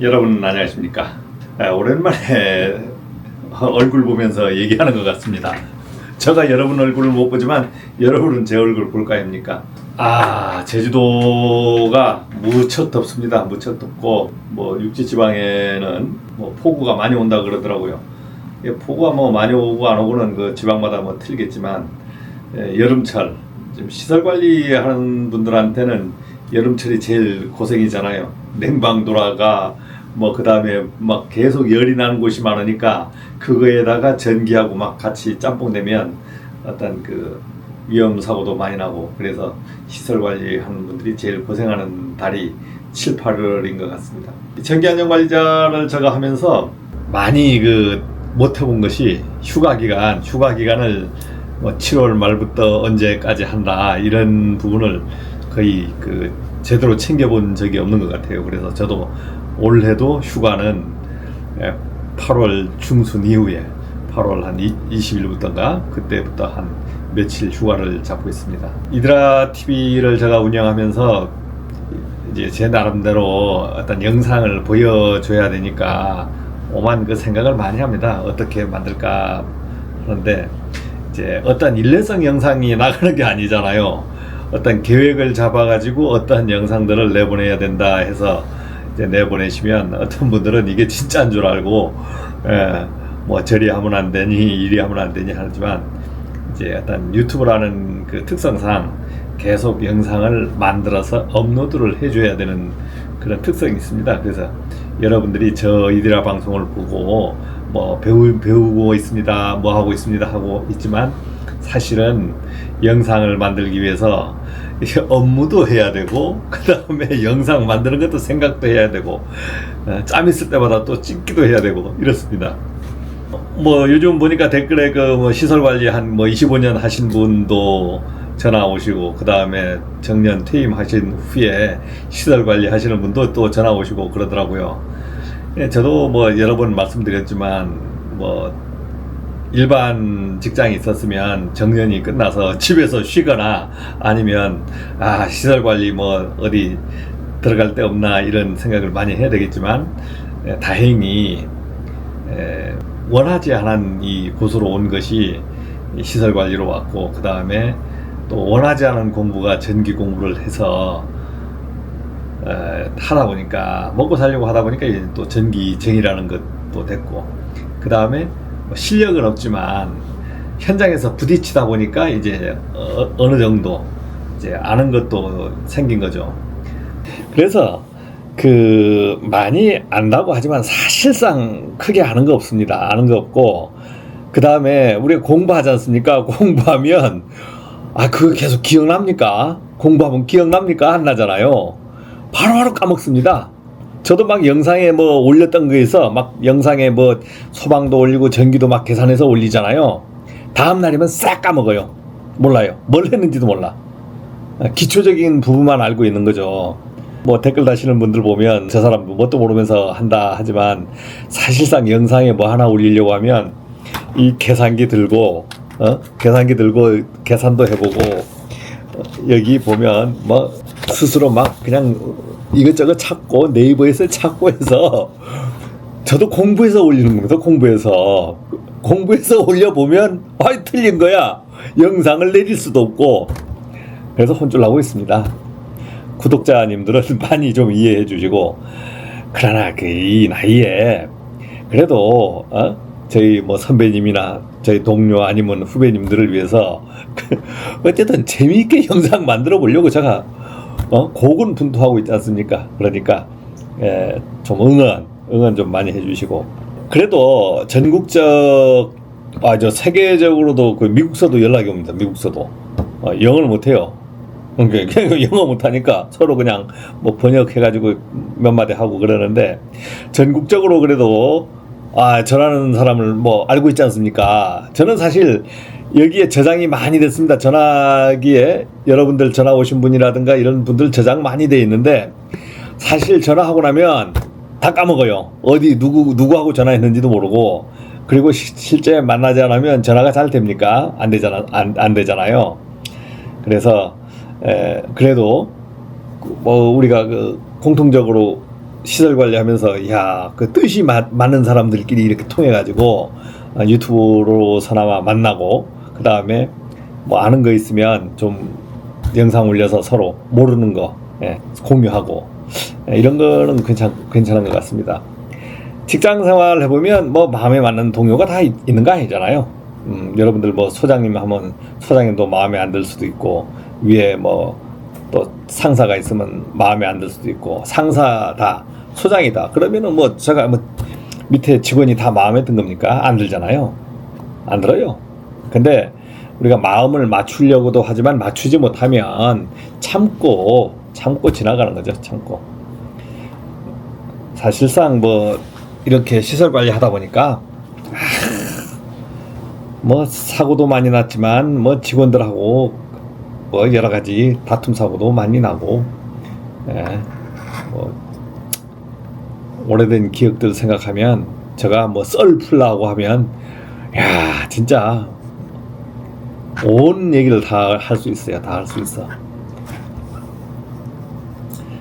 여러분 안녕하십니까? 아, 오랜만에 얼굴 보면서 얘기하는 것 같습니다. 제가 여러분 얼굴을 못 보지만 여러분은 제 얼굴 볼까 합니까? 아 제주도가 무척 덥습니다. 무척 덥고 뭐 육지 지방에는 뭐 폭우가 많이 온다 그러더라고요. 예, 폭우가 뭐 많이 오고 안 오고는 그 지방마다 뭐 틀리겠지만 예, 여름철 좀 시설 관리하는 분들한테는 여름철이 제일 고생이잖아요. 냉방 돌아가 뭐 그다음에 막 계속 열이 나는 곳이 많으니까 그거에다가 전기하고 막 같이 짬뽕 되면 어떤 그 위험 사고도 많이 나고 그래서 시설 관리하는 분들이 제일 고생하는 달이 7, 8월인 것 같습니다. 전기 안전 관리자를 제가 하면서 많이 그 못 해본 것이 휴가 기간, 휴가 기간을 뭐 7월 말부터 언제까지 한다 이런 부분을 거의 그 제대로 챙겨본 적이 없는 것 같아요. 그래서 저도 올해도 휴가는 8월 중순 이후에 8월 한 20일부터인가 그때부터 한 며칠 휴가를 잡고 있습니다. 이드라 TV를 제가 운영하면서 이제 제 나름대로 어떤 영상을 보여줘야 되니까 오만 그 생각을 많이 합니다. 어떻게 만들까 하는데 이제 어떤 일례성 영상이 나가는 게 아니잖아요. 어떤 계획을 잡아가지고 어떠한 영상들을 내보내야 된다 해서 이제 내보내시면 어떤 분들은 이게 진짜인 줄 알고 예, 뭐 저리 하면 안 되니 이리 하면 안 되니 하지만 이제 어떤 유튜브라는 그 특성상 계속 영상을 만들어서 업로드를 해줘야 되는 그런 특성이 있습니다. 그래서 여러분들이 저 이디라 방송을 보고 뭐 배우 배우고 있습니다, 뭐 하고 있습니다 하고 있지만 사실은 영상을 만들기 위해서 업무도 해야 되고 그 다음에 영상 만드는 것도 생각도 해야 되고 어, 짬 있을 때마다 또 찍기도 해야 되고 이렇습니다. 뭐 요즘 보니까 댓글에 그뭐 시설 관리 한 뭐 25년 하신 분도 전화 오시고 그 다음에 정년 퇴임하신 후에 시설 관리 하시는 분도 또 전화 오시고 그러더라고요. 예, 저도 뭐 여러 번 말씀드렸지만 뭐 일반 직장이 있었으면 정년이 끝나서 집에서 쉬거나 아니면 아 시설 관리 뭐 어디 들어갈 데 없나 이런 생각을 많이 해야 되겠지만 예, 다행히 에, 원하지 않은 이 곳으로 온 것이 이 시설 관리로 왔고 그 다음에 또 원하지 않은 공부가 전기 공부를 해서 에, 하다 보니까 먹고 살려고 하다 보니까 이제 또 전기쟁이라는 것도 됐고 그 다음에 뭐 실력은 없지만 현장에서 부딪히다 보니까 이제 어, 어느 정도 이제 아는 것도 생긴 거죠. 그래서 그 많이 안다고 하지만 사실상 크게 아는 거 없습니다. 아는 거 없고 그 다음에 우리가 공부하지 않습니까? 공부하면 아 그거 계속 기억납니까? 공부하면 기억납니까? 안 나잖아요. 바로바로 까먹습니다. 저도 막 영상에 뭐 올렸던 거에서 막 영상에 뭐 소방도 올리고 전기도 막 계산해서 올리잖아요. 다음 날이면 싹 까먹어요. 몰라요. 뭘 했는지도 몰라. 기초적인 부분만 알고 있는 거죠. 뭐 댓글 다시는 분들 보면 저 사람 뭣도 모르면서 한다 하지만 사실상 영상에 뭐 하나 올리려고 하면 이 계산기 들고 어? 계산기 들고 계산도 해보고 어, 여기 보면 뭐 스스로 막 그냥 이것저것 찾고 네이버에서 찾고 해서 저도 공부해서 올리는 겁니다. 공부해서 공부해서 올려보면 아 틀린 거야. 영상을 내릴 수도 없고 그래서 혼쭐 나고 있습니다. 구독자님들은 많이 좀 이해해 주시고 그러나 그 이 나이에 그래도 어? 저희 뭐 선배님이나 저희 동료 아니면 후배님들을 위해서 어쨌든 재미있게 영상 만들어 보려고 제가 어? 고군분투하고 있지 않습니까? 그러니까 예, 좀 응원 응원 좀 많이 해주시고 그래도 전국적 아 저 세계적으로도 그 미국서도 연락이 옵니다. 미국서도 어, 영어를 못해요. 그러니까 영어 못하니까 서로 그냥 뭐 번역해가지고 몇 마디 하고 그러는데 전국적으로 그래도 아 저라는 사람을 뭐 알고 있지 않습니까? 저는 사실 여기에 저장이 많이 됐습니다. 전화기에 여러분들 전화 오신 분이라든가 이런 분들 저장 많이 돼 있는데 사실 전화하고 나면 다 까먹어요. 어디 누구 누구하고 전화했는지도 모르고 그리고 시, 실제 만나지 않으면 전화가 잘 됩니까? 안 되잖아 안, 안 되잖아요. 그래서 에, 그래도 그뭐 우리가 그 공통적으로 시설 관리하면서 야 그 뜻이 맞, 맞는 사람들끼리 이렇게 통해 가지고 유튜브로 서나마 만나고 그 다음에 뭐 아는 거 있으면 좀 영상 올려서 서로 모르는 거 예, 공유하고 예, 이런 거는 괜찮 괜찮은 것 같습니다. 직장 생활 해보면 뭐 마음에 맞는 동료가 다 있, 는거 아니잖아요. 음, 여러분들 뭐 소장님 하면 소장님도 마음에 안 들 수도 있고 위에 뭐 또 상사가 있으면 마음에 안 들 수도 있고 상사다 소장이다 그러면은 뭐 제가 뭐 밑에 직원이 다 마음에 든 겁니까? 안 들잖아요. 안 들어요. 근데 우리가 마음을 맞추려고도 하지만 맞추지 못하면 참고 참고 지나가는 거죠. 참고. 사실상 뭐 이렇게 시설 관리 하다 보니까 뭐 사고도 많이 났지만 뭐 직원들하고 뭐 여러 가지 다툼 사고도 많이 나고 예, 뭐 오래된 기억들 생각하면 제가 뭐 썰 풀라고 하면 야 진짜 온 얘기를 다 할 수 있어요. 다 할 수 있어.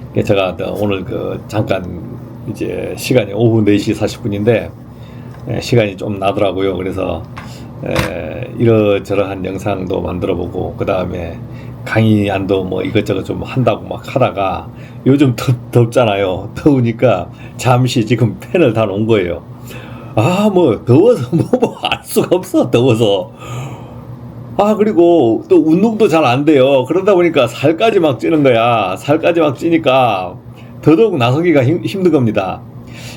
그게 제가 또 오늘 그 잠깐 이제 시간이 오후 4시 40분인데 시간이 좀 나더라고요. 그래서 에, 이러저러한 영상도 만들어 보고 그 다음에 강의 안도 뭐 이것저것 좀 한다고 막 하다가 요즘 덥, 덥잖아요. 더우니까 잠시 지금 팬을 다 놓은 거예요. 아 뭐 더워서 뭐알 수가 없어 더워서 아 그리고 또 운동도 잘 안 돼요. 그러다 보니까 살까지 막 찌는 거야. 살까지 막 찌니까 더더욱 나서기가 힘, 힘든 겁니다.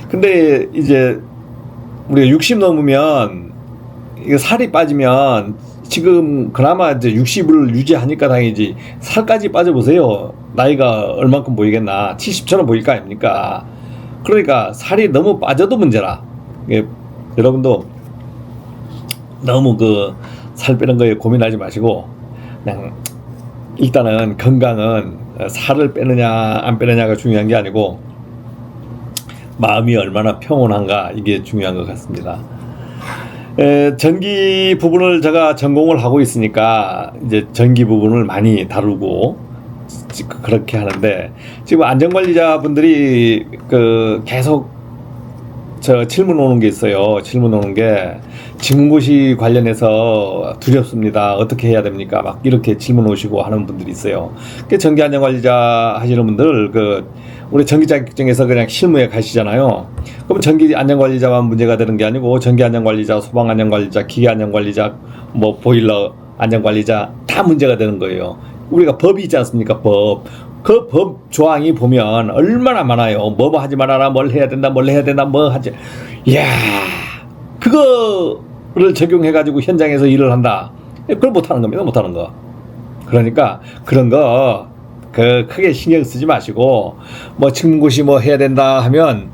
근데 이제 우리가 60 넘으면 이거 살이 빠지면 지금 그나마 이제 60을 유지하니까 다행이지 살까지 빠져보세요. 나이가 얼만큼 보이겠나. 70처럼 보일 거 아닙니까? 그러니까 살이 너무 빠져도 문제라. 이게 여러분도 너무 그 살 빼는 거에 고민하지 마시고 그냥 일단은 건강은 살을 빼느냐 안 빼느냐가 중요한 게 아니고 마음이 얼마나 평온한가 이게 중요한 것 같습니다. 에, 전기 부분을 제가 전공을 하고 있으니까 이제 전기 부분을 많이 다루고 그렇게 하는데 지금 안전관리자분들이 그 계속 저 질문 오는 게 있어요. 질문 오는 게 직무고시 관련해서 두렵습니다. 어떻게 해야 됩니까? 막 이렇게 질문 오시고 하는 분들이 있어요. 그 전기 안전 관리자 하시는 분들 그 우리 전기 자격증에서 그냥 실무에 가시잖아요. 그럼 전기 안전 관리자만 문제가 되는 게 아니고 전기 안전 관리자, 소방 안전 관리자, 기계 안전 관리자, 뭐 보일러 안전 관리자 다 문제가 되는 거예요. 우리가 법이 있지 않습니까? 법. 그 법 조항이 보면 얼마나 많아요. 뭐 뭐 하지 말아라, 뭘 해야 된다, 뭘 해야 된다, 뭐 하지. 이야, 그거를 적용해가지고 현장에서 일을 한다. 그걸 못하는 겁니다. 못하는 거. 그러니까 그런 거 그 크게 신경 쓰지 마시고 뭐 직무고시 뭐 해야 된다 하면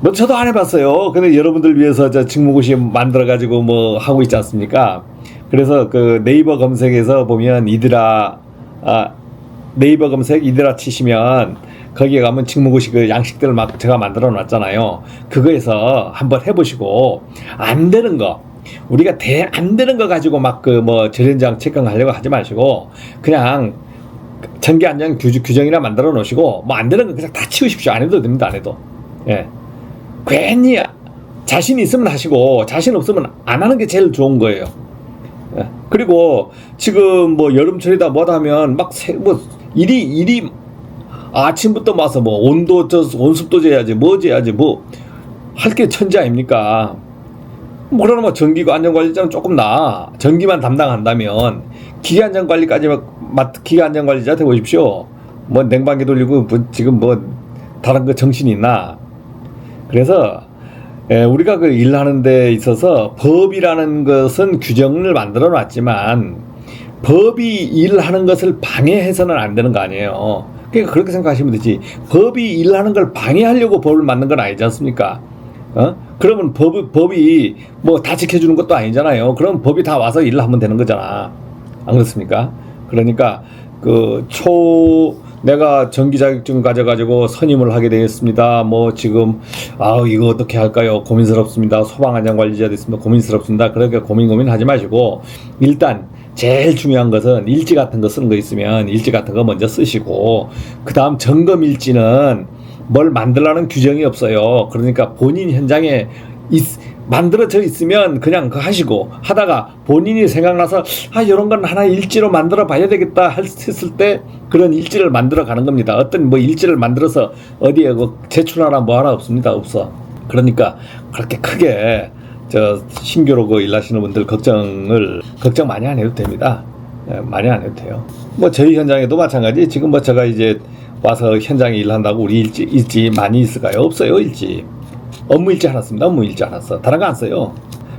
뭐 저도 안 해봤어요. 근데 여러분들 위해서 저 직무고시 만들어 가지고 뭐 하고 있지 않습니까? 그래서 그 네이버 검색에서 보면 이드라 아 네이버 검색 이드라 치시면 거기에 가면 직무고시 그 양식들을 막 제가 만들어 놨잖아요. 그거에서 한번 해보시고 안 되는 거 우리가 대 안 되는 거 가지고 막 그뭐 전련장 채권하려고 하지 마시고 그냥 전기 안전 규, 규정이나 만들어 놓으시고 뭐 안 되는 거 그냥 다 치우십시오. 안 해도 됩니다. 안 해도. 예. 괜히 자신 있으면 하시고 자신 없으면 안 하는 게 제일 좋은 거예요. 예. 그리고 지금 뭐 여름철이다 뭐다 하면 막뭐 일이 일이 아침부터 와서 뭐 온도 저 온습도 재야지 뭐 재야지 뭐 할 게 천지 아닙니까? 뭐 전기가 안전관리자는 조금 나 전기만 담당한다면 기계 안전관리까지 맡 기계 안전관리자 되보십시오. 뭐 냉방기 돌리고 뭐 지금 뭐 다른 거 정신이 있나? 그래서 예, 우리가 그 일하는 데 있어서 법이라는 것은 규정을 만들어 놨지만 법이 일하는 것을 방해해서는 안 되는 거 아니에요. 그러니까 그렇게 생각하시면 되지. 법이 일하는 걸 방해하려고 법을 만든 건 아니지 않습니까? 어? 그러면 법, 법이 뭐 다 지켜주는 것도 아니잖아요. 그럼 법이 다 와서 일을 하면 되는 거잖아. 안 그렇습니까? 그러니까 그 초 내가 전기 자격증 가져가지고 선임을 하게 되겠습니다. 뭐 지금 아 이거 어떻게 할까요? 고민스럽습니다. 소방 안전 관리자 됐습니다. 고민스럽습니다. 그러니까 고민 고민하지 마시고 일단 제일 중요한 것은 일지 같은 거 쓰는 거 있으면 일지 같은 거 먼저 쓰시고 그 다음 점검 일지는 뭘 만들라는 규정이 없어요. 그러니까 본인 현장에 있, 만들어져 있으면 그냥 그 하시고 하다가 본인이 생각나서 아 이런 건 하나 일지로 만들어 봐야 되겠다 할- 했을 때 그런 일지를 만들어 가는 겁니다. 어떤 뭐 일지를 만들어서 어디에 그 제출하라 뭐 하나 없습니다. 없어. 그러니까 그렇게 크게 저 신규로 그 일하시는 분들 걱정을 걱정 많이 안 해도 됩니다. 예, 많이 안 해도 돼요. 뭐 저희 현장에도 마찬가지. 지금 뭐 제가 이제 와서 현장에 일한다고 우리 일지 일지 많이 있을까요? 없어요 일지. 업무 일지 하나 씁니다. 업무 일지 하나 써. 다른 거 안 써요.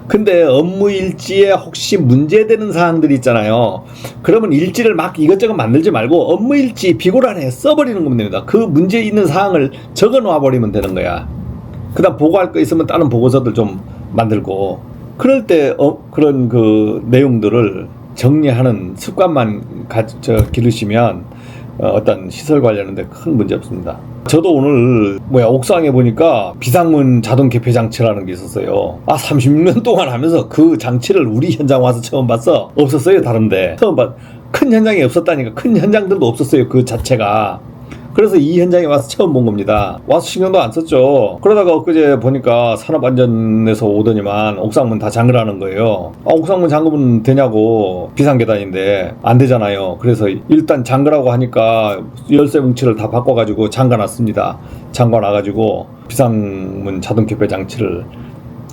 근데 업무 일지에 혹시 문제되는 사항들이 있잖아요. 그러면 일지를 막 이것저것 만들지 말고 업무 일지 비고란에 써버리는 겁니다. 그 문제 있는 사항을 적어 놓아 버리면 되는 거야. 그다음 보고할 거 있으면 다른 보고서들 좀 만들고 그럴 때 어, 그런 그 내용들을 정리하는 습관만 가, 저, 기르시면 어, 어떤 시설 관리하는데 큰 문제 없습니다. 저도 오늘 뭐야 옥상에 보니까 비상문 자동 개폐 장치라는 게 있었어요. 아 30년 동안 하면서 그 장치를 우리 현장 와서 처음 봤어. 없었어요 다른데 처음 봤. 큰 현장이 없었다니까 큰 현장들도 없었어요 그 자체가. 그래서 이 현장에 와서 처음 본 겁니다. 와서 신경도 안 썼죠. 그러다가 엊그제 보니까 산업안전에서 오더니만 옥상문 다 잠그라는 거예요. 아, 옥상문 잠그면 되냐고 비상 계단인데 안 되잖아요. 그래서 일단 잠그라고 하니까 열쇠 뭉치를 다 바꿔가지고 잠가놨습니다. 잠가놔가지고 비상문 자동 개폐 장치를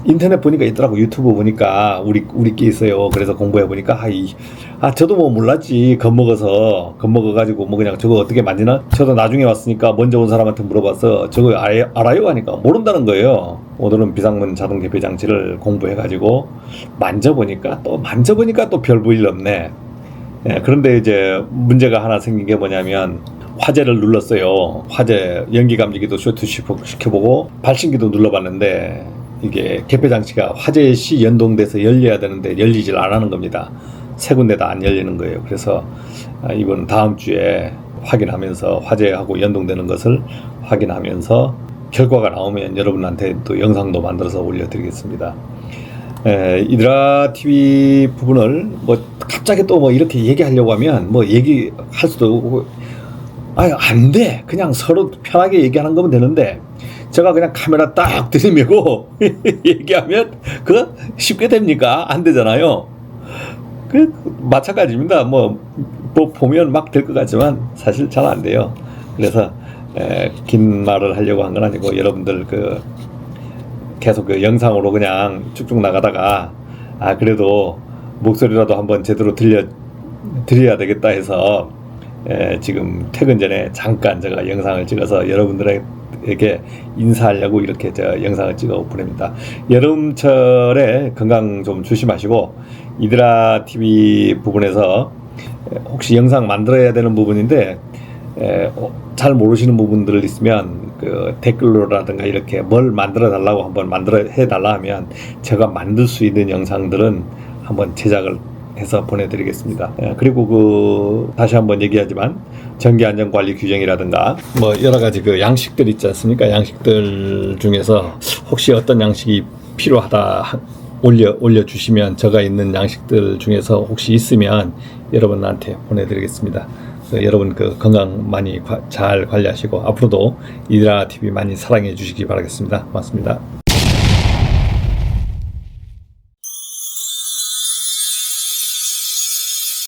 인터넷 보니까 있더라고 유튜브 보니까 우리 우리끼 있어요. 그래서 공부해 보니까 아, 이, 아 저도 뭐 몰랐지 겁먹어서 겁먹어 가지고 뭐 그냥 저거 어떻게 만지나? 저도 나중에 왔으니까 먼저 온 사람한테 물어봐서 저거 알, 알아요 하니까 모른다는 거예요. 오늘은 비상문 자동 개폐 장치를 공부해 가지고 만져보니까 또 만져보니까 또 별 볼일 없네. 예, 그런데 이제 문제가 하나 생긴 게 뭐냐면 화재를 눌렀어요. 화재 연기 감지기도 쇼트 시켜보고 발신기도 눌러봤는데 이게 개폐 장치가 화재 시 연동돼서 열려야 되는데 열리질 안 하는 겁니다. 세 군데 다 안 열리는 거예요. 그래서 아, 이번 다음 주에 확인하면서 화재하고 연동되는 것을 확인하면서 결과가 나오면 여러분한테 또 영상도 만들어서 올려드리겠습니다. 에, 이드라 TV 부분을 뭐 갑자기 또 뭐 이렇게 얘기하려고 하면 뭐 얘기할 수도 없고 아유 안 돼. 그냥 서로 편하게 얘기하는 거면 되는데 제가 그냥 카메라 딱 들이밀고 얘기하면 그거 쉽게 됩니까? 안 되잖아요. 그 마찬가지입니다. 뭐, 뭐 보면 막 될 것 같지만 사실 잘 안 돼요. 그래서 에, 긴 말을 하려고 한 건 아니고 여러분들 그 계속 그 영상으로 그냥 쭉쭉 나가다가 아 그래도 목소리라도 한번 제대로 들려 드려야 되겠다 해서 에, 지금 퇴근 전에 잠깐 제가 영상을 찍어서 여러분들 에게 인사하려고 이렇게 저 영상을 찍어 보냅니다. 여름철에 건강 좀 조심하시고 이드라 TV 부분에서 에, 혹시 영상 만들어야 되는 부분인데 에, 어, 잘 모르시는 부분들 있으면 그 댓글로라든가 이렇게 뭘 만들어 달라고 한번 만들어 해 달라 하면 제가 만들 수 있는 영상들은 한번 제작을 해서 보내드리겠습니다. 예, 그리고 그 다시 한번 얘기하지만 전기 안전 관리 규정이라든가 뭐 여러 가지 그 양식들 있지 않습니까? 양식들 중에서 혹시 어떤 양식이 필요하다 하- 올려 올려 주시면 제가 있는 양식들 중에서 혹시 있으면 여러분한테 보내드리겠습니다. 그래서 여러분 그 건강 많이 과- 잘 관리하시고 앞으로도 이드라 TV 많이 사랑해 주시기 바라겠습니다. 고맙습니다.